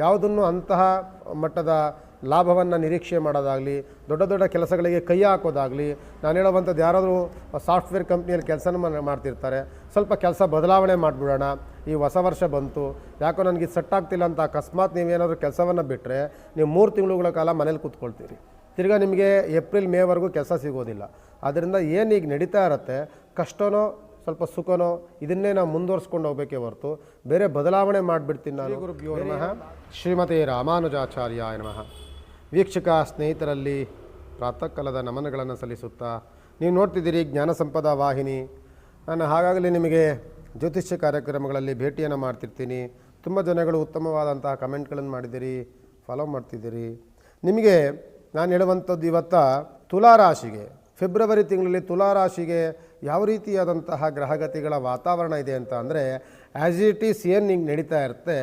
ಯಾವುದನ್ನು ಅಂತಹ ಮಟ್ಟದ ಲಾಭವನ್ನು ನಿರೀಕ್ಷೆ ಮಾಡೋದಾಗಲಿ, ದೊಡ್ಡ ದೊಡ್ಡ ಕೆಲಸಗಳಿಗೆ ಕೈ ಹಾಕೋದಾಗಲಿ, ನಾನು ಹೇಳುವಂಥದ್ದು ಯಾರಾದರೂ ಸಾಫ್ಟ್ವೇರ್ ಕಂಪ್ನಿಯಲ್ಲಿ ಕೆಲಸನ ಮಾಡ್ತಿರ್ತಾರೆ, ಸ್ವಲ್ಪ ಕೆಲಸ ಬದಲಾವಣೆ ಮಾಡಿಬಿಡೋಣ, ಈ ಹೊಸ ವರ್ಷ ಬಂತು, ಯಾಕೋ ನನಗೆ ಸೆಟ್ ಆಗ್ತಿಲ್ಲ ಅಂತ ಅಕಸ್ಮಾತ್ ನೀವೇನಾದರೂ ಕೆಲಸವನ್ನು ಬಿಟ್ಟರೆ ನೀವು ಮೂರು ತಿಂಗಳುಗಳ ಕಾಲ ಮನೇಲಿ ಕೂತ್ಕೊಳ್ತೀರಿ. ತಿರ್ಗಾ ನಿಮಗೆ ಏಪ್ರಿಲ್, ಮೇವರೆಗೂ ಕೆಲಸ ಸಿಗೋದಿಲ್ಲ. ಆದ್ದರಿಂದ ಏನು ಈಗ ನಡೀತಾ ಇರುತ್ತೆ, ಕಷ್ಟನೋ ಸ್ವಲ್ಪ ಸುಖನೋ ಇದನ್ನೇ ನಾವು ಮುಂದುವರ್ಸ್ಕೊಂಡು ಹೋಗ್ಬೇಕೇ ಹೊರತು ಬೇರೆ ಬದಲಾವಣೆ ಮಾಡಿಬಿಡ್ತೀನಿ ನಾನು. ಗುರುಭ್ಯೋ ನಮಃ. ಶ್ರೀಮತಿ ರಾಮಾನುಜಾಚಾರ್ಯ ನಮಃ. ವೀಕ್ಷಕ ಸ್ನೇಹಿತರಲ್ಲಿ ಪ್ರಾತಃ ಕಾಲದ ನಮನಗಳನ್ನು ಸಲ್ಲಿಸುತ್ತಾ ನೀವು ನೋಡ್ತಿದ್ದೀರಿ ಜ್ಞಾನ ಸಂಪದ ವಾಹಿನಿ. ನಾನು ಹಾಗಾಗಲೇ ನಿಮಗೆ ಜ್ಯೋತಿಷ್ಯ ಕಾರ್ಯಕ್ರಮಗಳಲ್ಲಿ ಭೇಟಿಯನ್ನು ಮಾಡ್ತಿರ್ತೀನಿ. ತುಂಬ ಜನಗಳು ಉತ್ತಮವಾದಂತಹ ಕಮೆಂಟ್ಗಳನ್ನು ಮಾಡಿದ್ದೀರಿ ಫಾಲೋ ಮಾಡ್ತಿದ್ದೀರಿ. ನಿಮಗೆ ನಾನು ಹೇಳುವಂಥದ್ದು ಇವತ್ತ ತುಲಾರಾಶಿಗೆ ಫೆಬ್ರವರಿ ತಿಂಗಳಲ್ಲಿ ತುಲಾರಾಶಿಗೆ ಯಾವ ರೀತಿಯಾದಂತಹ ಗ್ರಹಗತಿಗಳ ವಾತಾವರಣ ಇದೆ ಅಂತ ಅಂದರೆ ಆ್ಯಸ್ ಇಟ್ ಈಸ್ ಏನು ಹಿಂಗೆ ನಡೀತಾ ಇರುತ್ತೆ,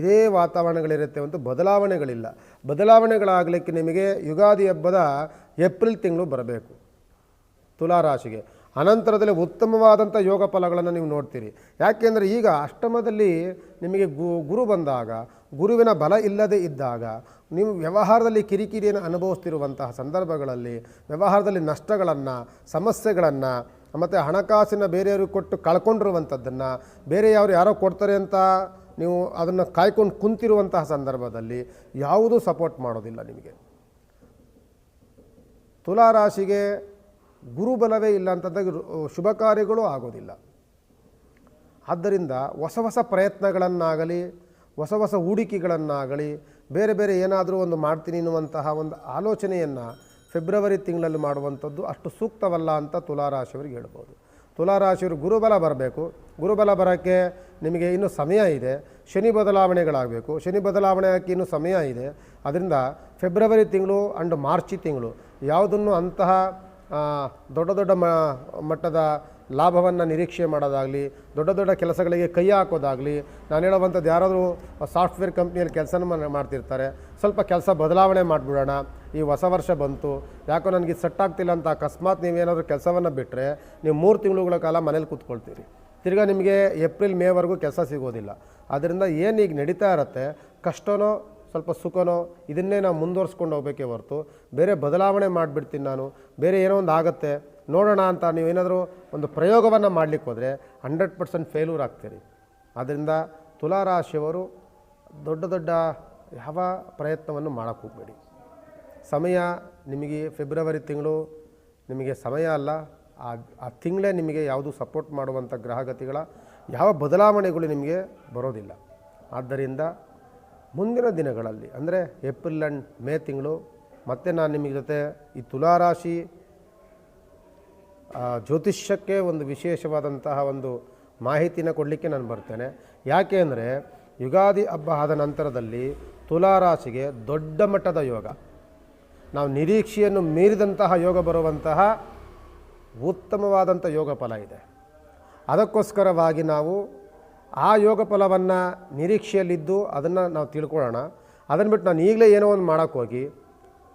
ಇದೇ ವಾತಾವರಣಗಳಿರುತ್ತೆ ಒಂದು ಬದಲಾವಣೆಗಳಿಲ್ಲ. ಬದಲಾವಣೆಗಳಾಗಲಿಕ್ಕೆ ನಿಮಗೆ ಯುಗಾದಿ ಹಬ್ಬದ ಏಪ್ರಿಲ್ ತಿಂಗಳು ಬರಬೇಕು. ತುಲಾರಾಶಿಗೆ. ಅನಂತರದಲ್ಲಿ ಉತ್ತಮವಾದಂಥ ಯೋಗ ಫಲಗಳನ್ನು ನೀವು ನೋಡ್ತೀರಿ. ಯಾಕೆಂದರೆ ಈಗ ಅಷ್ಟಮದಲ್ಲಿ ನಿಮಗೆ ಗುರು ಬಂದಾಗ, ಗುರುವಿನ ಬಲ ಇಲ್ಲದೆ ಇದ್ದಾಗ, ನೀವು ವ್ಯವಹಾರದಲ್ಲಿ ಕಿರಿಕಿರಿಯನ್ನು ಅನುಭವಿಸ್ತಿರುವಂತಹ ಸಂದರ್ಭಗಳಲ್ಲಿ ವ್ಯವಹಾರದಲ್ಲಿ ನಷ್ಟಗಳನ್ನು, ಸಮಸ್ಯೆಗಳನ್ನು, ಮತ್ತು ಹಣಕಾಸಿನ ಬೇರೆಯವ್ರಿಗೆ ಕೊಟ್ಟು ಕಳ್ಕೊಂಡಿರುವಂಥದ್ದನ್ನು, ಬೇರೆ ಯಾರು ಯಾರೋ ಕೊಡ್ತಾರೆ ಅಂತ ನೀವು ಅದನ್ನು ಕಾಯ್ಕೊಂಡು ಕುಂತಿರುವಂತಹ ಸಂದರ್ಭದಲ್ಲಿ ಯಾವುದೂ ಸಪೋರ್ಟ್ ಮಾಡೋದಿಲ್ಲ ನಿಮಗೆ. ತುಲಾರಾಶಿಗೆ ಗುರುಬಲವೇ ಇಲ್ಲ ಅಂತಂದಾಗ ಶುಭ ಕಾರ್ಯಗಳು ಆಗೋದಿಲ್ಲ. ಆದ್ದರಿಂದ ಹೊಸ ಹೊಸ ಪ್ರಯತ್ನಗಳನ್ನಾಗಲಿ, ಹೊಸ ಹೊಸ ಹೂಡಿಕೆಗಳನ್ನಾಗಲಿ, ಬೇರೆ ಬೇರೆ ಏನಾದರೂ ಒಂದು ಮಾಡ್ತೀನಿ ಎನ್ನುವಂತಹ ಒಂದು ಆಲೋಚನೆಯನ್ನು ಫೆಬ್ರವರಿ ತಿಂಗಳಲ್ಲಿ ಮಾಡುವಂಥದ್ದು ಅಷ್ಟು ಸೂಕ್ತವಲ್ಲ ಅಂತ ತುಲಾರಾಶಿಯವರಿಗೆ ಹೇಳ್ಬೋದು. ತುಲಾರಾಶಿಯವರು ಗುರುಬಲ ಬರಬೇಕು. ಗುರುಬಲ ಬರೋಕ್ಕೆ ನಿಮಗೆ ಇನ್ನೂ ಸಮಯ ಇದೆ. ಶನಿ ಬದಲಾವಣೆಗಳಾಗಬೇಕು. ಶನಿ ಬದಲಾವಣೆ ಹಾಕಿ ಇನ್ನೂ ಸಮಯ ಇದೆ. ಅದರಿಂದ ಫೆಬ್ರವರಿ ತಿಂಗಳು ಆ್ಯಂಡ್ ಮಾರ್ಚಿ ತಿಂಗಳು ಯಾವುದನ್ನು ಅಂತಹ ದೊಡ್ಡ ದೊಡ್ಡ ಮಟ್ಟದ ಲಾಭವನ್ನು ನಿರೀಕ್ಷೆ ಮಾಡೋದಾಗಲಿ, ದೊಡ್ಡ ದೊಡ್ಡ ಕೆಲಸಗಳಿಗೆ ಕೈ ಹಾಕೋದಾಗಲಿ, ನಾನು ಹೇಳುವಂಥದ್ದು ಯಾರಾದರೂ ಸಾಫ್ಟ್ವೇರ್ ಕಂಪ್ನಿಯಲ್ಲಿ ಕೆಲಸನ ಮಾಡ್ತಿರ್ತಾರೆ, ಸ್ವಲ್ಪ ಕೆಲಸ ಬದಲಾವಣೆ ಮಾಡಿಬಿಡೋಣ, ಈ ಹೊಸ ವರ್ಷ ಬಂತು, ಯಾಕೋ ನನಗೆ ಸೆಟ್ ಆಗ್ತಿಲ್ಲ ಅಂತ ಅಕಸ್ಮಾತ್ ನೀವೇನಾದರೂ ಕೆಲಸವನ್ನು ಬಿಟ್ಟರೆ ನೀವು ಮೂರು ತಿಂಗಳುಗಳ ಕಾಲ ಮನೇಲಿ ಕೂತ್ಕೊಳ್ತೀರಿ. ತಿರ್ಗಾ ನಿಮಗೆ ಏಪ್ರಿಲ್ ಮೇವರೆಗೂ ಕೆಲಸ ಸಿಗೋದಿಲ್ಲ. ಅದರಿಂದ ಏನು ಈಗ ನಡೀತಾ ಇರುತ್ತೆ, ಕಷ್ಟನೋ ಸ್ವಲ್ಪ ಸುಖನೋ, ಇದನ್ನೇ ನಾವು ಮುಂದುವರ್ಸ್ಕೊಂಡು ಹೋಗಬೇಕೇ ಹೊರತು, ಬೇರೆ ಬದಲಾವಣೆ ಮಾಡಿಬಿಡ್ತೀನಿ ನಾನು, ಬೇರೆ ಏನೋ ಒಂದು ಆಗುತ್ತೆ, ನೋಡೋಣ ಅಂತ ನೀವೇನಾದರೂ ಒಂದು ಪ್ರಯೋಗವನ್ನು ಮಾಡಲಿಕ್ಕೆ ಹೋದರೆ ಹಂಡ್ರೆಡ್ ಪರ್ಸೆಂಟ್ ಫೇಲ್ಯೂರ್ ಆಗ್ತೀರಿ. ಆದ್ದರಿಂದ ತುಲಾರಾಶಿಯವರು ದೊಡ್ಡ ದೊಡ್ಡ ಯಾವ ಪ್ರಯತ್ನವನ್ನು ಮಾಡೋಕ್ಕೆ ಹೋಗಬೇಡಿ. ಸಮಯ ನಿಮಗೆ ಫೆಬ್ರವರಿ ತಿಂಗಳು ನಿಮಗೆ ಸಮಯ ಅಲ್ಲ, ಆ ಆ ತಿಂಗಳೇ ನಿಮಗೆ ಯಾವುದು ಸಪೋರ್ಟ್ ಮಾಡುವಂಥ ಗ್ರಹಗತಿಗಳ ಯಾವ ಬದಲಾವಣೆಗಳು ನಿಮಗೆ ಬರೋದಿಲ್ಲ. ಆದ್ದರಿಂದ ಮುಂದಿನ ದಿನಗಳಲ್ಲಿ, ಅಂದರೆ ಏಪ್ರಿಲ್ ಆ್ಯಂಡ್ ಮೇ ತಿಂಗಳು, ಮತ್ತೆ ನಾನು ನಿಮಗೆ ಜೊತೆ ಈ ತುಲಾರಾಶಿ ಜ್ಯೋತಿಷ್ಯಕ್ಕೆ ಒಂದು ವಿಶೇಷವಾದಂತಹ ಒಂದು ಮಾಹಿತಿನ ಕೊಡಲಿಕ್ಕೆ ನಾನು ಬರ್ತೇನೆ. ಯಾಕೆ ಅಂದರೆ, ಯುಗಾದಿ ಹಬ್ಬ ಆದ ನಂತರದಲ್ಲಿ ತುಲಾರಾಶಿಗೆ ದೊಡ್ಡ ಮಟ್ಟದ ಯೋಗ. ನಾವು ನಿರೀಕ್ಷೆಯನ್ನು ಮೀರಿದಂತಹ ಯೋಗ ಬರುವಂತಹ ಉತ್ತಮವಾದಂಥ ಯೋಗ ಫಲ ಇದೆ. ಅದಕ್ಕೋಸ್ಕರವಾಗಿ ನಾವು ಆ ಯೋಗ ಫಲವನ್ನು ನಿರೀಕ್ಷೆಯಲ್ಲಿದ್ದು ಅದನ್ನು ನಾವು ತಿಳ್ಕೊಳ್ಳೋಣ. ಅದನ್ನು ಬಿಟ್ಟು ನಾನು ಈಗಲೇ ಏನೋ ಒಂದು ಮಾಡೋಕ್ಕೋಗಿ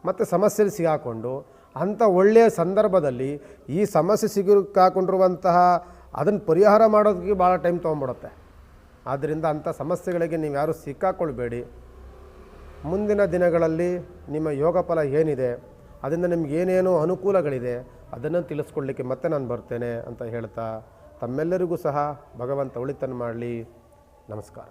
ಮತ್ತು ಸಮಸ್ಯೆಯಲ್ಲಿ ಸಿಗಾಕೊಂಡು ಅಂಥ ಒಳ್ಳೆಯ ಸಂದರ್ಭದಲ್ಲಿ ಈ ಸಮಸ್ಯೆ ಸಿಗಾಕೊಂಡಿರುವಂತಹ ಅದನ್ನು ಪರಿಹಾರ ಮಾಡೋದಕ್ಕೆ ಭಾಳ ಟೈಮ್ ತೊಗೊಂಡ್ಬಿಡುತ್ತೆ ಆದ್ದರಿಂದ ಅಂಥ ಸಮಸ್ಯೆಗಳಿಗೆ ನೀವು ಯಾರೂ ಸಿಕ್ಕಾಕೊಳ್ಬೇಡಿ. ಮುಂದಿನ ದಿನಗಳಲ್ಲಿ ನಿಮ್ಮ ಯೋಗ ಫಲ ಏನಿದೆ, ಅದರಿಂದ ನಿಮ್ಗೆ ಏನೇನು ಅನುಕೂಲಗಳಿದೆ, ಅದನ್ನು ತಿಳಿಸ್ಕೊಳ್ಳಿಕ್ಕೆ ಮತ್ತೆ ನಾನು ಬರ್ತೇನೆ ಅಂತ ಹೇಳ್ತಾ ತಮ್ಮೆಲ್ಲರಿಗೂ ಸಹ ಭಗವಂತ ಉಳಿತನ ಮಾಡಲಿ. ನಮಸ್ಕಾರ.